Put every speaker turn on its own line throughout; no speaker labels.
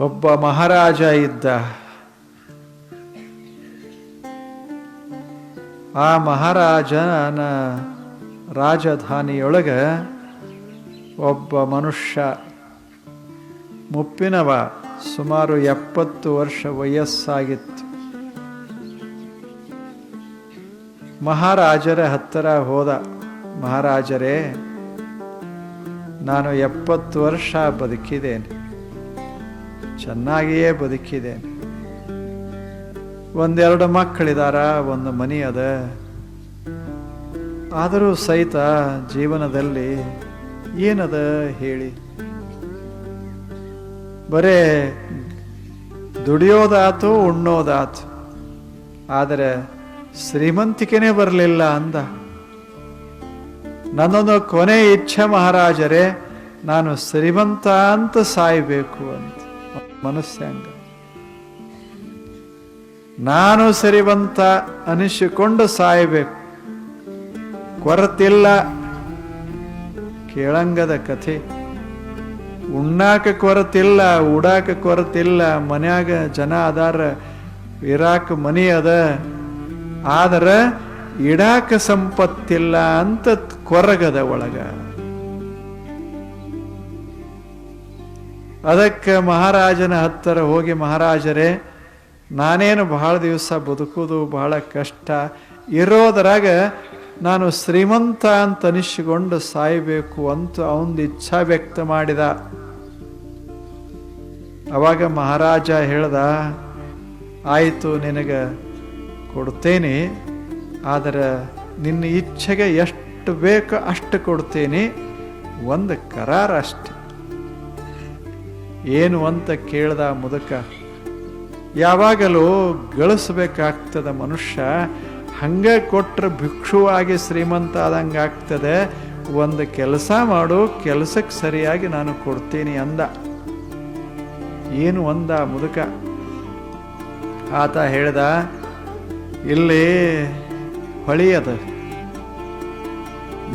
ಒಬ್ಬ ಮಹಾರಾಜ ಇದ್ದ. ಆ ಮಹಾರಾಜನ ರಾಜಧಾನಿಯೊಳಗೆ ಒಬ್ಬ ಮನುಷ್ಯ, ಮುಪ್ಪಿನವ, ಸುಮಾರು ಎಪ್ಪತ್ತು ವರ್ಷ ವಯಸ್ಸಾಗಿತ್ತು. ಮಹಾರಾಜರ ಹತ್ತಿರ ಹೋದ, ಮಹಾರಾಜರೇ, ನಾನು ಎಪ್ಪತ್ತು ವರ್ಷ ಬದುಕಿದ್ದೇನೆ. ಚೆನ್ನಾಗಿಯೇ ಬದುಕಿದ್ದೇನೆ ಒಂದೆರಡು ಮಕ್ಕಳಿದಾರ, ಒಂದು ಮನಿ ಅದ. ಆದರೂ ಸಹಿತ ಜೀವನದಲ್ಲಿ ಏನದ ಹೇಳಿ. ಬರೇ ದುಡಿಯೋದಾತು, ಉಣ್ಣೋದಾತು. ಆದರೆ ಶ್ರೀಮಂತಿಕೆನೇ ಬರಲಿಲ್ಲ ಅಂದ. ನನ್ನೊಂದು ಕೊನೆ ಇಚ್ಛೆ ಮಹಾರಾಜರೇ, ನಾನು ಶ್ರೀಮಂತ ಅಂತ ಸಾಯಬೇಕು ಅಂತ. ಮನಸ್ಸಂಗ. ನಾನು ಸರಿವಂತ ಅನಿಸಿಕೊಂಡು ಸಾಯಬೇಕು. ಕೊರತಿಲ್ಲ ಕೇಳಂಗದ ಕಥೆ. ಉಣ್ಣಾಕ ಕೊರತಿಲ್ಲ ಉಡಾಕ ಕೊರತಿಲ್ಲ, ಮನ್ಯಾಗ ಜನ ಅದಾರ, ಇರಾಕ ಮನಿ ಅದ. ಆದ್ರೆ ಇಡಾಕ ಸಂಪತ್ತಿಲ್ಲ ಅಂತ ಕೊರಗದ ಒಳಗ. ಅದಕ್ಕೆ ಮಹಾರಾಜನ ಹತ್ತಿರ ಹೋಗಿ ಮಹಾರಾಜರೇ, ನಾನೇನು ಬಹಳ ದಿವಸ ಬದುಕೋದು ಬಹಳ ಕಷ್ಟ. ಇರೋದರಾಗ ನಾನು ಶ್ರೀಮಂತ ಅಂತ ಅನಿಸಿಕೊಂಡು ಸಾಯಬೇಕು ಅಂತ ಅವನ ಇಚ್ಛಾ ವ್ಯಕ್ತ ಮಾಡಿದ. ಅವಾಗ ಮಹಾರಾಜ ಹೇಳ್ದ, ಆಯಿತು, ನಿನಗೆ ಕೊಡ್ತೇನೆ, ಆದರೆ ನಿನ್ನ ಇಚ್ಛೆಗೆ ಎಷ್ಟು ಬೇಕೋ ಅಷ್ಟು ಕೊಡ್ತೇನೆ. ಒಂದು ಕರಾರ ಅಷ್ಟೆ. ಏನು ಅಂತ ಕೇಳ್ದ ಮುದಕ, ಯಾವಾಗಲೂ ಗಳಿಸ್ಬೇಕಾಗ್ತದೆ ಮನುಷ್ಯ, ಹಂಗೆ ಕೊಟ್ಟರೆ ಭಿಕ್ಷುವಾಗಿ ಶ್ರೀಮಂತ ಆದಂಗೆ ಆಗ್ತದೆ. ಒಂದು ಕೆಲಸ ಮಾಡು, ಕೆಲಸಕ್ಕೆ ಸರಿಯಾಗಿ ನಾನು ಕೊಡ್ತೀನಿ ಅಂದ. ಏನು ಅಂದ ಮುದುಕ? ಆತ ಹೇಳ್ದ, ಇಲ್ಲಿ ಹೊಳಿ ಅದ.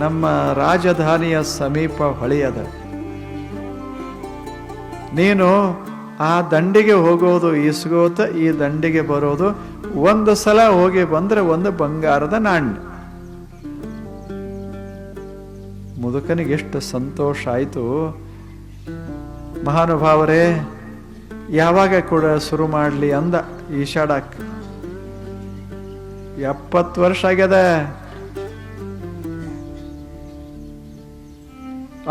ನಮ್ಮ ರಾಜಧಾನಿಯ ಸಮೀಪ ಹೊಳಿ ಅದ. ನೀನು ಆ ದಂಡಿಗೆ ಹೋಗೋದು ಇಸ್ಗೋತ ಈ ದಂಡಿಗೆ ಬರೋದು ಒಂದು ಸಲ ಹೋಗಿ ಬಂದ್ರೆ ಒಂದು ಬಂಗಾರದ ನಾಣ್ಯ. ಮುದುಕನಿಗೆ ಎಷ್ಟು ಸಂತೋಷ ಆಯಿತು. ಮಹಾನುಭಾವರೇ, ಯಾವಾಗ ಕೂಡ ಶುರು ಮಾಡಲಿ ಅಂದ ಈಶಾಡಕ್. ಎಪ್ಪತ್ತು ವರ್ಷ ಆಗ್ಯದ.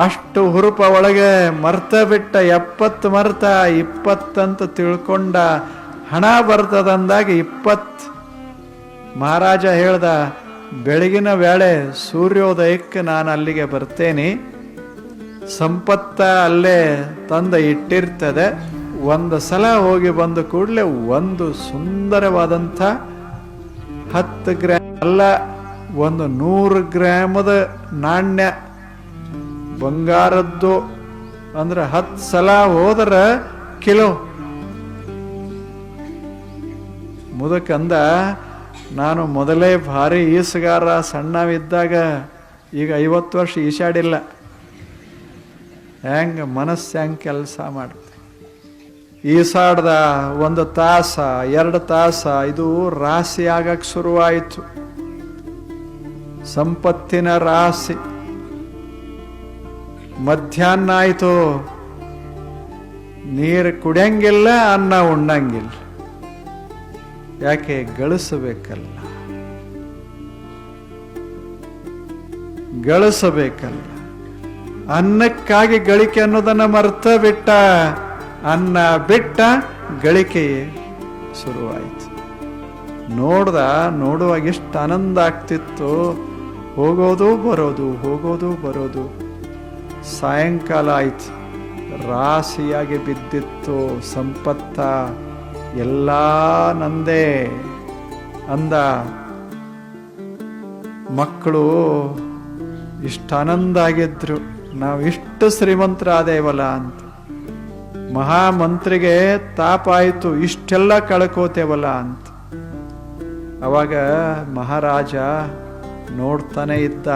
ಅಷ್ಟು ಹುರುಪ ಒಳಗೆ ಮರ್ತ ಬಿಟ್ಟ ಎಪ್ಪತ್ತು ಮರ್ತ, ಇಪ್ಪತ್ತಂತ ತಿಳ್ಕೊಂಡ ಹಣ ಬರ್ತದಂದಾಗ ಇಪ್ಪತ್ತು ಮಹಾರಾಜ ಹೇಳ್ದ, ಬೆಳಗಿನ ವೇಳೆ ಸೂರ್ಯೋದಯಕ್ಕೆ ನಾನು ಅಲ್ಲಿಗೆ ಬರ್ತೇನೆ. ಸಂಪತ್ತ ಅಲ್ಲೇ ತಂದ ಇಟ್ಟಿರ್ತದೆ. ಒಂದು ಸಲ ಹೋಗಿ ಬಂದ ಕೂಡಲೇ ಒಂದು ಸುಂದರವಾದಂಥ ಹತ್ತು ಗ್ರಾಮ್ ಅಲ್ಲ, ಒಂದು ನೂರು ಗ್ರಾಮದ ನಾಣ್ಯ ಬಂಗಾರದ್ದು ಅಂದ್ರೆ ಹತ್ತು ಸಲ ಹೋದ್ರೆ ಕಿಲೋ. ಮುದಕಂದ ನಾನು ಮೊದಲೇ ಭಾರಿ ಈಸುಗಾರ ಸಣ್ಣವಿದ್ದಾಗ ಈಗ ಐವತ್ತು ವರ್ಷ ಈಶಾಡಿಲ್ಲ. ಹೆಂಗ ಮನಸ್ಸು ಹೆಂಗೆ ಕೆಲಸ ಮಾಡುತ್ತೆ ಈಸಾಡ್ದ ಒಂದು ತಾಸ, ಎರಡು ತಾಸ ಇದು ರಾಶಿ ಆಗಕ್ಕೆ ಶುರುವಾಯಿತು. ಸಂಪತ್ತಿನ ರಾಶಿ. ಮಧ್ಯಾಹ್ನ ಆಯಿತು ನೀರು ಕುಡಿಯಂಗಿಲ್ಲ, ಅನ್ನ ಉಣ್ಣಂಗಿಲ್ಲ. ಯಾಕೆ ಗಳಿಸಬೇಕಲ್ಲ? ಗಳಿಸಬೇಕಲ್ಲ. ಅನ್ನಕ್ಕಾಗಿ ಗಳಿಕೆ ಅನ್ನೋದನ್ನ ಮರ್ತ ಬಿಟ್ಟ ಅನ್ನ ಬಿಟ್ಟ ಗಳಿಕೆ ಶುರುವಾಯಿತು. ನೋಡ್ದ, ನೋಡುವಾಗ ಎಷ್ಟು ಆನಂದ ಆಗ್ತಿತ್ತು? ಹೋಗೋದು ಬರೋದು ಹೋಗೋದು ಬರೋದು. ಸಾಯಂಕಾಲ ಆಯ್ತು. ರಾಶಿಯಾಗಿ ಬಿದ್ದಿತ್ತು ಸಂಪತ್ತ. ಎಲ್ಲ ನಂದೇ ಅಂದ. ಮಕ್ಕಳು ಇಷ್ಟು ಆನಂದ ಆಗಿದ್ರು. ನಾವು ಇಷ್ಟು ಶ್ರೀಮಂತರಾದೇವಲ್ಲ ಅಂತ. ಮಹಾಮಂತ್ರಿಗೆ ತಾಪ ಆಯಿತು. ಇಷ್ಟೆಲ್ಲ ಕಳ್ಕೋತೇವಲ್ಲ ಅಂತ. ಅವಾಗ ಮಹಾರಾಜ ನೋಡ್ತಾನೆ ಇದ್ದ.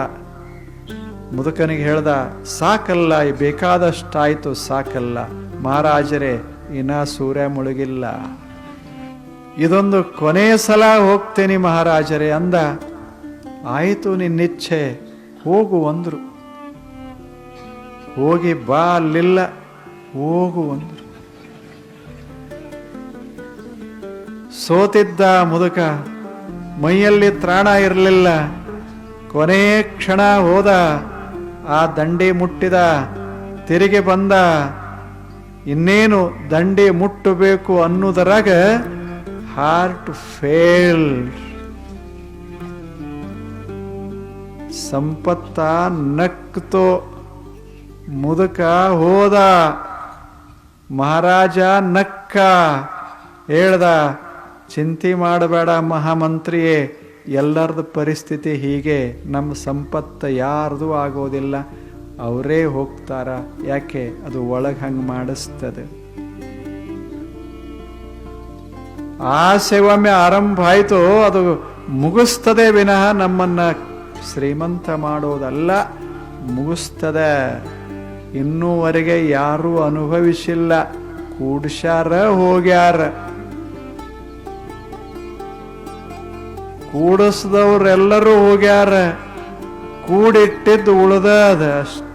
ಮುದುಕನಿಗೆ ಹೇಳ್ದ, ಸಾಕಲ್ಲ ಬೇಕಾದಷ್ಟಾಯಿತು ಸಾಕಲ್ಲ. ಮಹಾರಾಜರೇ, ಇನ್ನ ಸೂರ್ಯ ಮುಳುಗಿಲ್ಲ. ಇದೊಂದು ಕೊನೆ ಸಲ ಹೋಗ್ತೇನೆ ಮಹಾರಾಜರೇ, ಅಂದ. ಆಯಿತು ನಿನ್ನಿಚ್ಛೆ, ಹೋಗು, ಅಂದರು. ಹೋಗಿ ಬಾ, ಅಲ್ಲಿಲ್ಲ, ಹೋಗು, ಅಂದ್ರು. ಸೋತಿದ್ದ ಮುದುಕ, ಮೈಯಲ್ಲಿ ತ್ರಾಣ ಇರಲಿಲ್ಲ. ಕೊನೆ ಕ್ಷಣ ಹೋದ ಆ ದಂಡಿ ಮುಟ್ಟಿದ, ತಿರುಗಿ ಬಂದ, ಇನ್ನೇನು ದಂಡಿ ಮುಟ್ಟಬೇಕು ಅನ್ನೋದರಾಗ ಹಾರ್ಟ್ ಫೇಲ್. ಸಂಪತ್ತ ನಕ್ತೋ, ಮುದುಕ ಹೋದ, ಮಹಾರಾಜ ನಕ್ಕ, ಹೇಳ್ದ, ಚಿಂತೆ ಮಾಡಬೇಡ ಮಹಾಮಂತ್ರಿಯೇ ಎಲ್ಲರದು ಪರಿಸ್ಥಿತಿ ಹೀಗೆ, ನಮ್ಮ ಸಂಪತ್ತು ಯಾರ್ದು ಆಗೋದಿಲ್ಲ, ಅವರೇ ಹೋಗ್ತಾರ, ಯಾಕೆ ಅದು ಒಳಗೆ ಹಂಗೆ ಮಾಡಿಸ್ತದೆ. ಆ ಒಮ್ಮೆ ಆರಂಭ ಆಯಿತು, ಅದು ಮುಗಿಸ್ತದೆ ವಿನಃ ನಮ್ಮನ್ನ ಶ್ರೀಮಂತ ಮಾಡೋದಲ್ಲ, ಮುಗಿಸ್ತದೆ. ಇನ್ನೂವರೆಗೆ ಯಾರೂ ಅನುಭವಿಸಿಲ್ಲ, ಕೂಡ್ಸ್ಯಾರ ಹೋಗ್ಯಾರ. ಕೂಡಿಸ್ದವ್ರೆಲ್ಲರೂ ಹೋಗ್ಯಾರ. ಕೂಡಿಟ್ಟಿದ್ದು ಉಳ್ದದ ಅಷ್ಟ.